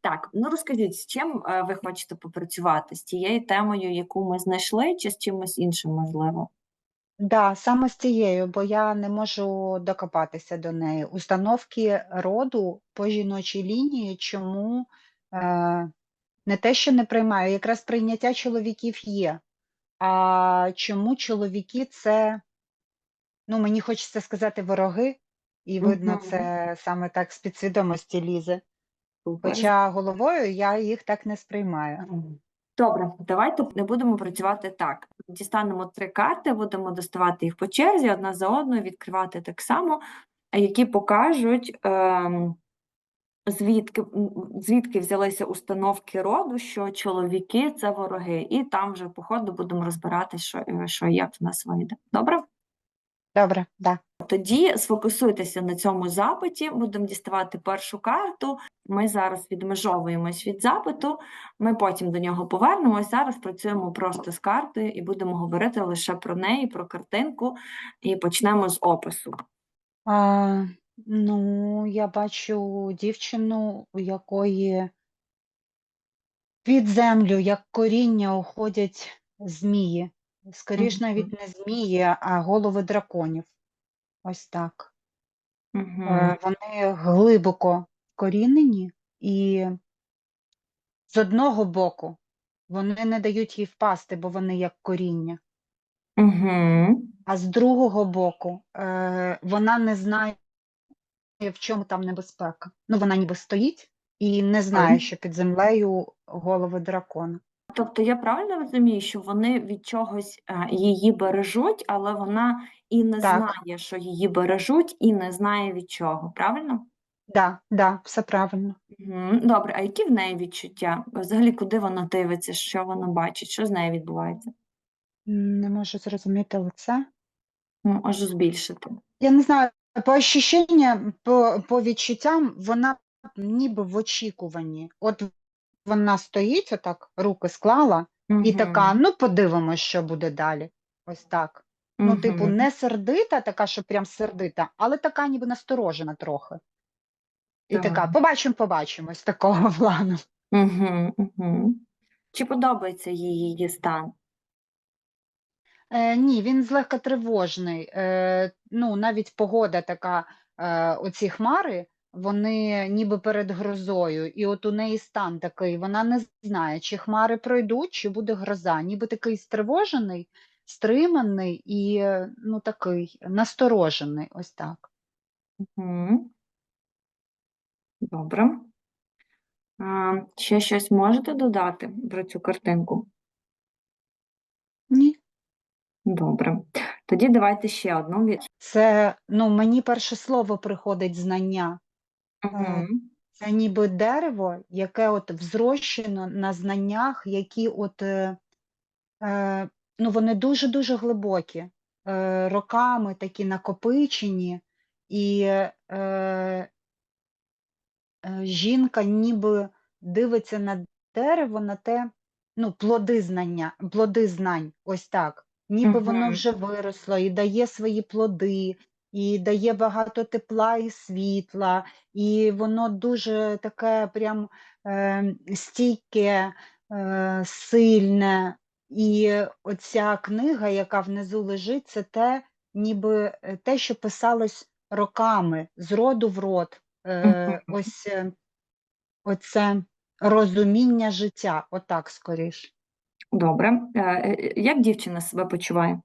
Так, ну розкажіть, з чим е, ви хочете попрацювати? З тією темою, яку ми знайшли, чи з чимось іншим можливо? Да, саме з цією, бо я не можу докопатися до неї. Установки роду по жіночій лінії, чому е, не те, що не приймаю, якраз прийняття чоловіків є. А чому чоловіки це, ну мені хочеться сказати, вороги, і видно, Мгм. це саме так з підсвідомості лізе. Супер. Хоча головою я їх так не сприймаю. Добре, давайте не будемо працювати так. Дістанемо три карти, будемо доставати їх по черзі, одна за одною, відкривати так само, які покажуть, ем, звідки, звідки взялися установки роду, що чоловіки це вороги. І там вже по ходу будемо розбирати, що, е, що як в нас вийде. Добре? Добре, да. Тоді сфокусуйтеся на цьому запиті, будемо діставати першу карту. Ми зараз відмежовуємось від запиту, ми потім до нього повернемось. Зараз працюємо просто з картою і будемо говорити лише про неї, про картинку, і почнемо з опису. А, ну, я бачу дівчину, у якої під землю, як коріння, уходять змії. Скоріш навіть не змії, а голови драконів. Ось так. Угу. Е, Вони глибоко корінені, і з одного боку вони не дають їй впасти, бо вони як коріння. Угу. А з другого боку, е, вона не знає, в чому там небезпека. Ну, вона ніби стоїть і не знає, що під землею голови дракона. Тобто я правильно розумію, що вони від чогось е, її бережуть, але вона і не Так. знає, що її бережуть, і не знає від чого, правильно? Да, да, все правильно. Мгм. Добре, а які в неї відчуття? Взагалі, куди вона дивиться, що вона бачить, що з нею відбувається? М, Не можу зрозуміти лице. Ну, аж збільшити. Я не знаю, по ощущенням, по, по відчуттям, вона ніби в очікуванні. От вона стоїть, отак руки склала, і така, ну подивимось, що буде далі. Ось так. Ну, типу, Мгм. не сердита, така, що прям сердита, але така ніби насторожена трохи. І Так. така, побачимо, побачимо, з такого плану. Мгм, мгм. Чи подобається їй її стан? Е, ні, він злегка тривожний. Е, ну, навіть погода така, е, оці хмари, вони ніби перед грозою, і от у неї стан такий, вона не знає, чи хмари пройдуть, чи буде гроза. Ніби такий стривожений, стриманий і ну, такий насторожений, ось так. Добре. А, ще щось можете додати про цю картинку? Ні. Добре. Тоді давайте ще одну. Це, ну, мені перше слово приходить знання. Мгм. Це ніби дерево, яке от взрощено на знаннях, які от, е, е, ну, вони дуже-дуже глибокі, е, роками такі накопичені, і е, е, жінка ніби дивиться на дерево, на те, ну, плоди знання, плоди знань, ось так. Ніби воно Мгм. вже виросло і дає свої плоди, і дає багато тепла і світла, і воно дуже таке прям е, стійке, е, сильне. І оця книга, яка внизу лежить, це те, ніби е, те, що писалось роками, з роду в род. Е, ось е, оце розуміння життя, отак скоріш. Добре. Е, Як дівчина себе почуває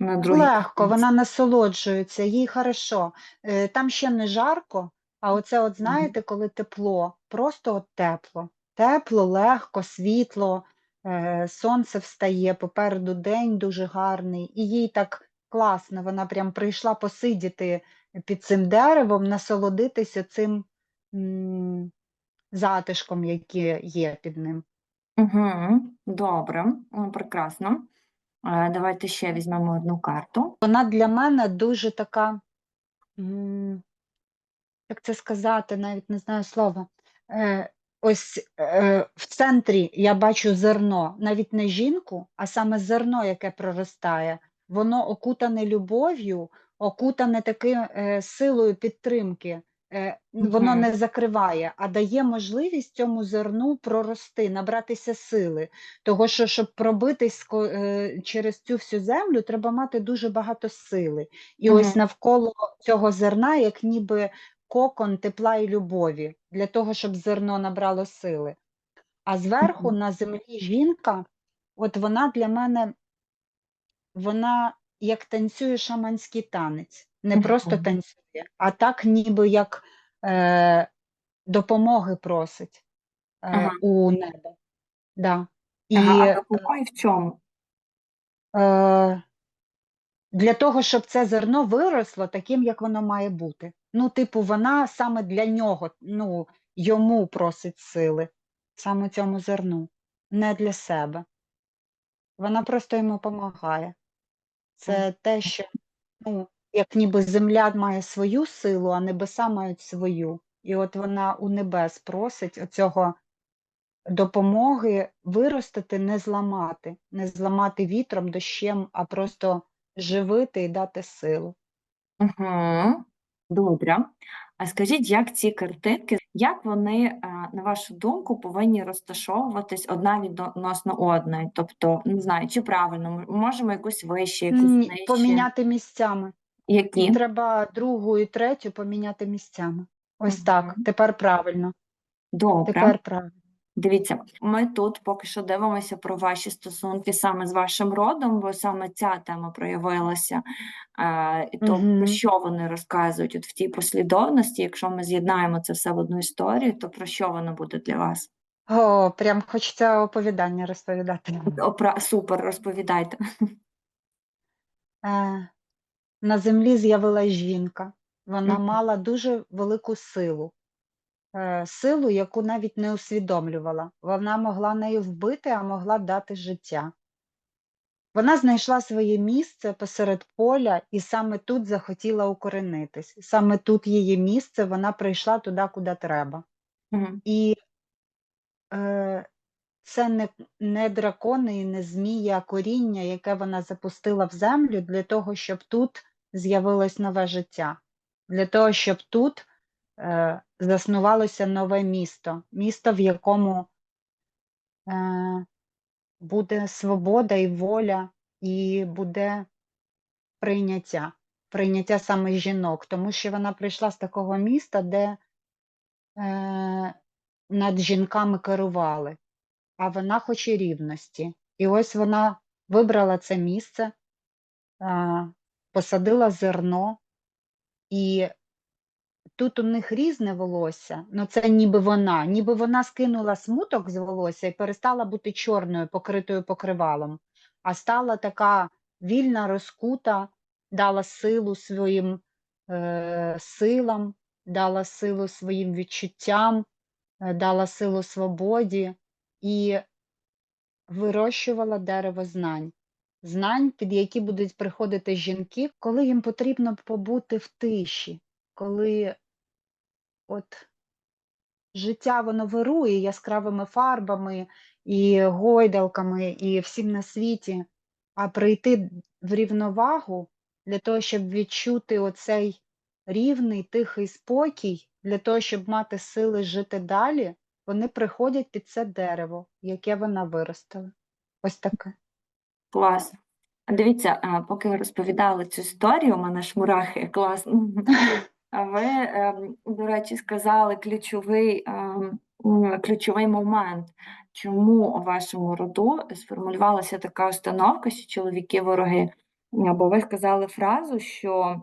на другій Легко, вона насолоджується, їй хорошо. Е, Там ще не жарко, а оце, от знаєте, коли тепло, просто от тепло. Тепло, легко, світло, е, сонце встає, попереду день дуже гарний, і їй так класно, вона прям прийшла посидіти під цим деревом, насолодитися цим м, затишком, який є під ним. Угу. Добре, О, прекрасно. Е, Давайте ще візьмемо одну карту. Вона для мене дуже така, як це сказати, навіть не знаю слова. Е, ось е, в центрі я бачу зерно, навіть не жінку, а саме зерно, яке проростає. Воно окутане любов'ю, окутане такою силою підтримки. Е, Воно не закриває, а дає можливість цьому зерну прорости, набратися сили. Того, що щоб пробитись е, через цю всю землю, треба мати дуже багато сили. І ось навколо цього зерна, як ніби кокон тепла і любові, для того, щоб зерно набрало сили. А зверху на землі жінка, от вона для мене, вона як танцює шаманський танець, не просто танцює, а так ніби як е, допомоги просить Ага. е, у небо. Да. І Ага, а е, допомоги в чому? е, для того, щоб це зерно виросло таким, як воно має бути. Ну, типу, вона саме для нього, ну, йому просить сили, саме цьому зерну, не для себе. Вона просто йому допомагає. Це те, що, ну, як ніби земля має свою силу, а небеса мають свою. І от вона у небес просить оцього допомоги виростити, не зламати, не зламати вітром, дощем, а просто живити і дати силу. Угу. Добре. А скажіть, як ці картинки, як вони, е, на вашу думку, повинні розташовуватись одна відносно одної? Тобто, не знаю, чи правильно, можемо якусь вище, якусь нижче. Поміняти місцями. Які? Треба другу і третю поміняти місцями. Ось так. Тепер правильно. Добре. Тепер правильно. Дивіться, ми тут поки що дивимося про ваші стосунки саме з вашим родом, бо саме ця тема проявилася. Е, і то про що вони розказують от в тій послідовності, якщо ми з'єднаємо це все в одну історію, то про що воно буде для вас? О, прям хочеться оповідання розповідати. Опра... Супер, розповідайте. Е, на землі з'явилась жінка. Вона мала дуже велику силу. Е, силу, яку навіть не усвідомлювала. Вона могла нею вбити, а могла дати життя. Вона знайшла своє місце посеред поля і саме тут захотіла укоренитись. Саме тут її місце, вона прийшла туди, куди треба. Мгм. І е, це не, не дракони і не змії, а коріння, яке вона запустила в землю для того, щоб тут з'явилось нове життя, для того, щоб тут е, заснувалося нове місто, місто, в якому е, буде свобода і воля, і буде прийняття, прийняття саме жінок, тому що вона прийшла з такого міста, де е, над жінками керували, а вона хоче рівності. І ось вона вибрала це місце, е, посадила зерно, і тут у них різне волосся, ну це ніби вона, ніби вона скинула смуток з волосся і перестала бути чорною, покритою покривалом, а стала така вільна, розкута, дала силу своїм е, силам, дала силу своїм відчуттям, е, дала силу свободі і вирощувала дерево знань. Знань, під які будуть приходити жінки, коли їм потрібно побути в тиші, коли от життя воно вирує яскравими фарбами і гойдалками, і всім на світі, а прийти в рівновагу для того, щоб відчути оцей рівний, тихий спокій, для того, щоб мати сили жити далі, вони приходять під це дерево, яке вона виростила. Ось таке. Клас. Дивіться, поки ви розповідали цю історію, у мене ж мурахи класно. А ви, ем, до речі, сказали ключовий, ем, ключовий момент, чому у вашому роду сформулювалася така установка, що чоловіки вороги. Бо ви сказали фразу, що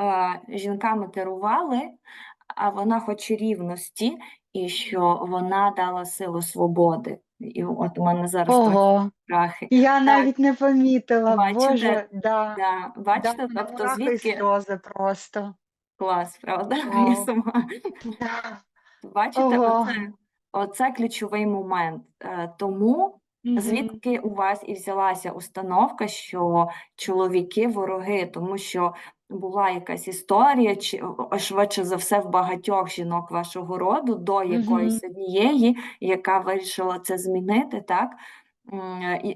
е, жінками керували, а вона хоче рівності, і що вона дала силу свободи. І от у мене зараз Ого, страхи. я навіть не помітила, Бачите? Боже, да, Да, бачите, да, тобто звідки сльози просто. клас, правда? Я сама. Да. Бачите, Ого. оце, оце ключовий момент. Е, Тому Мгм. звідки у вас і взялася установка, що чоловіки вороги, тому що була якась історія, чи швидше за все в багатьох жінок вашого роду, до якоїсь однієї, яка вирішила це змінити, так?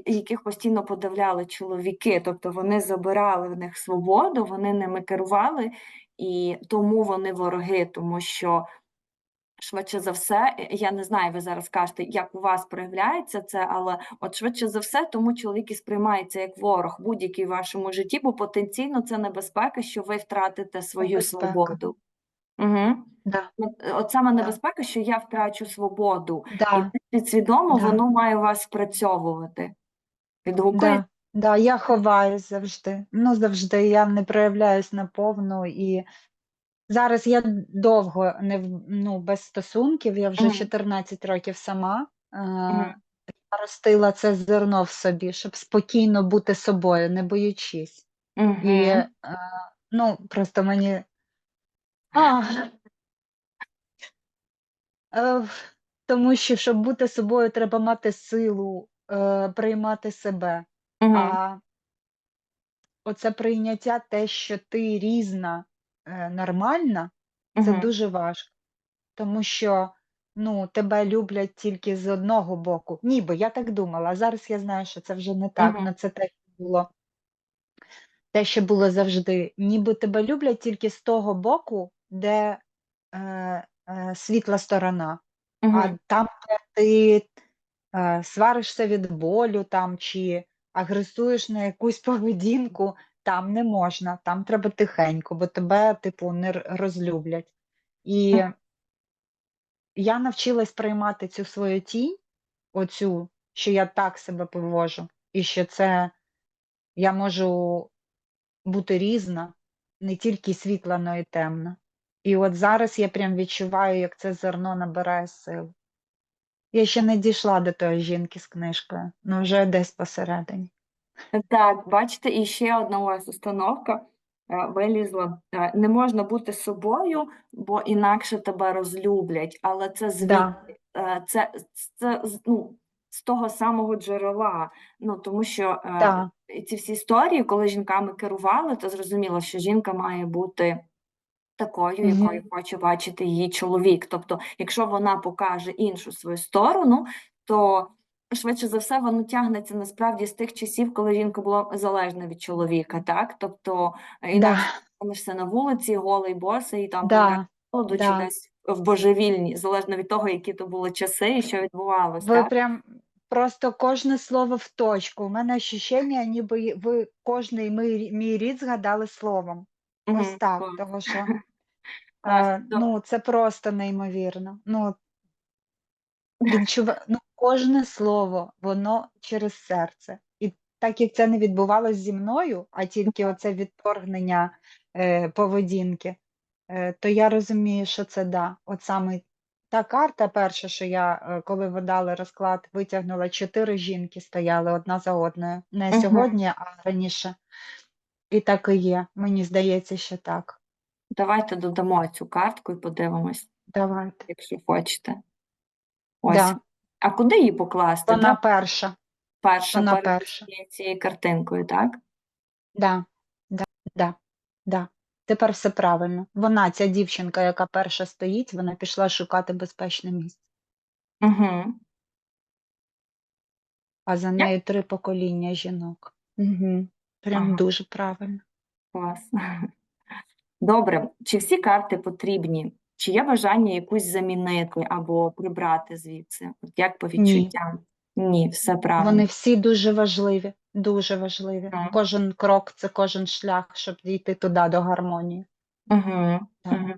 Яких постійно подавляли чоловіки, тобто вони забирали в них свободу, вони ними керували, і тому вони вороги, тому що швидше за все, е, я не знаю, ви зараз кажете, як у вас проявляється це, але от швидше за все, тому чоловік і сприймається як ворог будь-який в вашому житті, бо потенційно це небезпека, що ви втратите свою Небезпека. свободу. Угу. Да, От саме небезпека, що я втрачу свободу, і да, підсвідомо Да. воно має вас спрацьовувати. Відгукує да, да, я ховаюсь завжди. Ну, завжди я не проявляюсь наповну і зараз я довго не в- ну, без стосунків, я вже Мгм. 14 років сама. Е, Мгм. я ростила це зерно в собі, щоб спокійно бути собою, не боючись. І Мгм. е, ну, просто мені. А, е, тому що, щоб бути собою, треба мати силу е, приймати себе. Мгм. А оце прийняття, те, що ти різна, е, нормальна, це Мгм. дуже важко. Тому що ну, тебе люблять тільки з одного боку. Ніби я так думала, а зараз я знаю, що це вже не так. Мгм. Ну, це те, що було, те, що було завжди. Ніби тебе люблять тільки з того боку, де е, е, світла сторона. А Мгм. там, де ти е, сваришся від болю там, чи агресуєш на якусь поведінку, там не можна, там треба тихенько, бо тебе, типу, не розлюблять. І я навчилась приймати цю свою тінь, оцю, що я так себе поводжу, і що це я можу бути різна, не тільки світла, але й темна. І от зараз я прям відчуваю, як це зерно набирає сил. Я ще не дійшла до тої жінки з книжкою, але вже десь посередині. Так, бачите, і ще одна у вас установка е, вилізла. Е, Не можна бути собою, бо інакше тебе розлюблять. Але це звідки? Да. Е, Це, це з- ну, з того самого джерела. Ну, тому що Да. ці всі історії, коли жінками керували, то зрозуміло, що жінка має бути такою, Мгм. якою хоче бачити її чоловік. Тобто, якщо вона покаже іншу свою сторону, то швидше за все воно тягнеться насправді з тих часів, коли жінка була залежна від чоловіка, так? Тобто, е, інакше Да. на вулиці, голий босий, і там Да. помираєш з чи Да. десь в божевільні, залежно від того, які то були часи і що відбувалось, Ви так? прям просто кожне слово в точку. У мене ощущення, ніби ви кожний мій, мій рід згадали словом. Ось Мгм, так, клас. того що Клас. е, ну, це просто неймовірно. Ну, відчува... ну, кожне слово, воно через серце. І так як це не відбувалось зі мною, а тільки оце відторгнення е, поведінки, е, то я розумію, що це да. От саме та карта перша, що я, е, коли ви дали розклад, витягнула чотири жінки, стояли одна за одною. Не Мгм. сьогодні, а раніше. І так і є. Мені здається, що так. Давайте додамо цю картку і подивимось, Давайте. якщо хочете. Ось. Да. А куди її покласти? Вона Де перша. перша Вона перед перша. цією- цією картинкою, так? Да, да, да, да. Тепер все правильно. Вона, ця дівчинка, яка перша стоїть, вона пішла шукати безпечне місце. Угу. А за нею три покоління жінок. Угу. Прям Ага. дуже правильно. Клас. Добре. Чи всі карти потрібні? Чи є бажання якусь замінити або прибрати звідси? От як по відчуттям? Ні, все правильно. Вони всі дуже важливі, дуже важливі. Мгм. Кожен крок це кожен шлях, щоб дійти туди до гармонії. Угу. Так. Угу.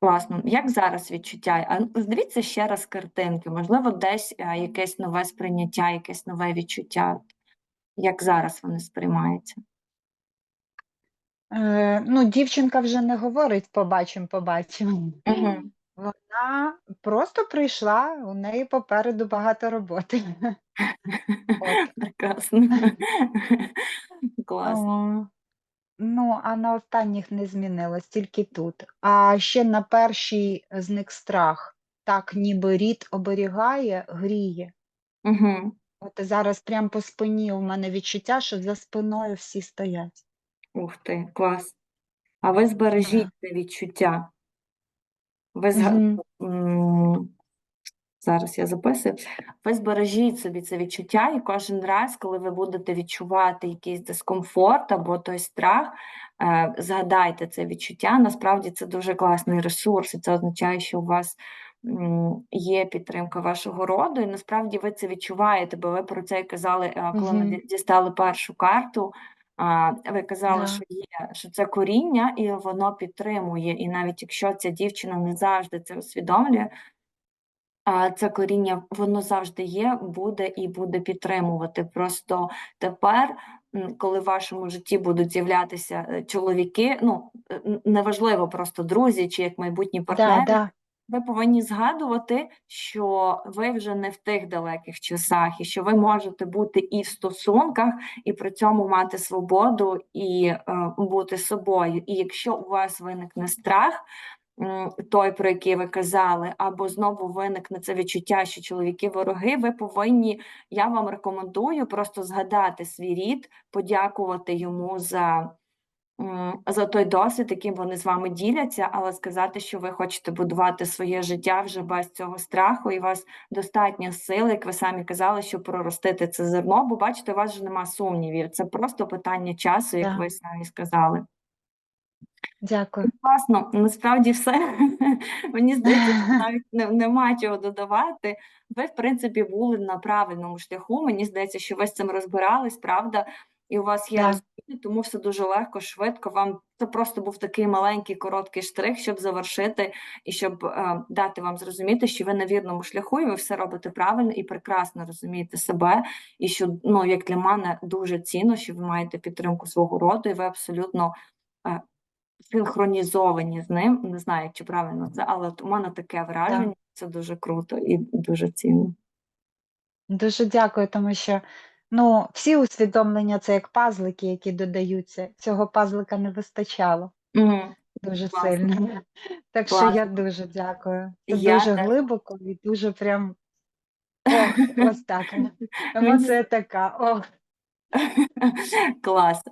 Класно. Як зараз відчуття? А ну, здивіться ще раз картинки. Можливо, десь е, якесь нове сприйняття, якесь нове відчуття. Як зараз вони сприймаються? Е, ну, дівчинка вже не говорить побачимо, побачимо. Угу. Вона просто прийшла, у неї попереду багато роботи. Прекрасно. Клас. О, Ну, а на останніх не змінилось, тільки тут. А ще на першій зник страх. Так, ніби рід оберігає, гріє. Угу. От зараз прямо по спині у мене відчуття, що за спиною всі стоять. Ух ти, клас. А ви збережіть це відчуття. Ви зга... Мгм. м, зараз я записую. Ви збережіть собі це відчуття, і кожен раз, коли ви будете відчувати якийсь дискомфорт або той страх, е, згадайте це відчуття. Насправді це дуже класний ресурс, і це означає, що у вас м, є підтримка вашого роду, і насправді ви це відчуваєте, бо ви про це і казали, е, коли ми Мгм. ді- дістали першу карту. А, ви казали, Да. що є, що це коріння, і воно підтримує. І навіть якщо ця дівчина не завжди це усвідомлює, а це коріння, воно завжди є, буде і буде підтримувати. Просто тепер, м, коли в вашому житті будуть з'являтися е, чоловіки, ну е, н- неважливо, просто друзі чи як майбутні Да, партнери, да. Ви повинні згадувати, що ви вже не в тих далеких часах, і що ви можете бути і в стосунках, і при цьому мати свободу і е, бути собою. І якщо у вас виникне страх, той, про який ви казали, або знову виникне це відчуття, що чоловіки вороги, ви повинні, я вам рекомендую просто згадати свій рід, подякувати йому за. За той досвід, яким вони з вами діляться, але сказати, що ви хочете будувати своє життя вже без цього страху, і у вас достатньо сили, як ви самі казали, щоб проростити це зерно, бо бачите, у вас вже нема сумнівів. Це просто питання часу, як Да. ви самі сказали. Дякую. Класно, насправді все. Мені здається, що навіть нема чого додавати. Ви, в принципі, були на правильному шляху. Мені здається, що ви з цим розбирались, правда, і у вас є розуміння, тому все дуже легко, швидко. Вам це просто був такий маленький короткий штрих, щоб завершити і щоб е, дати вам зрозуміти, що ви на вірному шляху, і ви все робите правильно і прекрасно розумієте себе. І що ну як для мене дуже цінно, що ви маєте підтримку свого роду, і ви абсолютно. е, синхронізовані з ним. Не знаю, чи правильно це, але у мене таке враження. Це дуже круто і дуже цінно. Дуже дякую, тому що ну, всі усвідомлення це як пазлики, які додаються. Цього пазлика не вистачало Мгм. дуже Класно. сильно. Так що я дуже дякую. Це Я дуже так. глибоко і дуже прям ось так. Емоція така. О. Клас.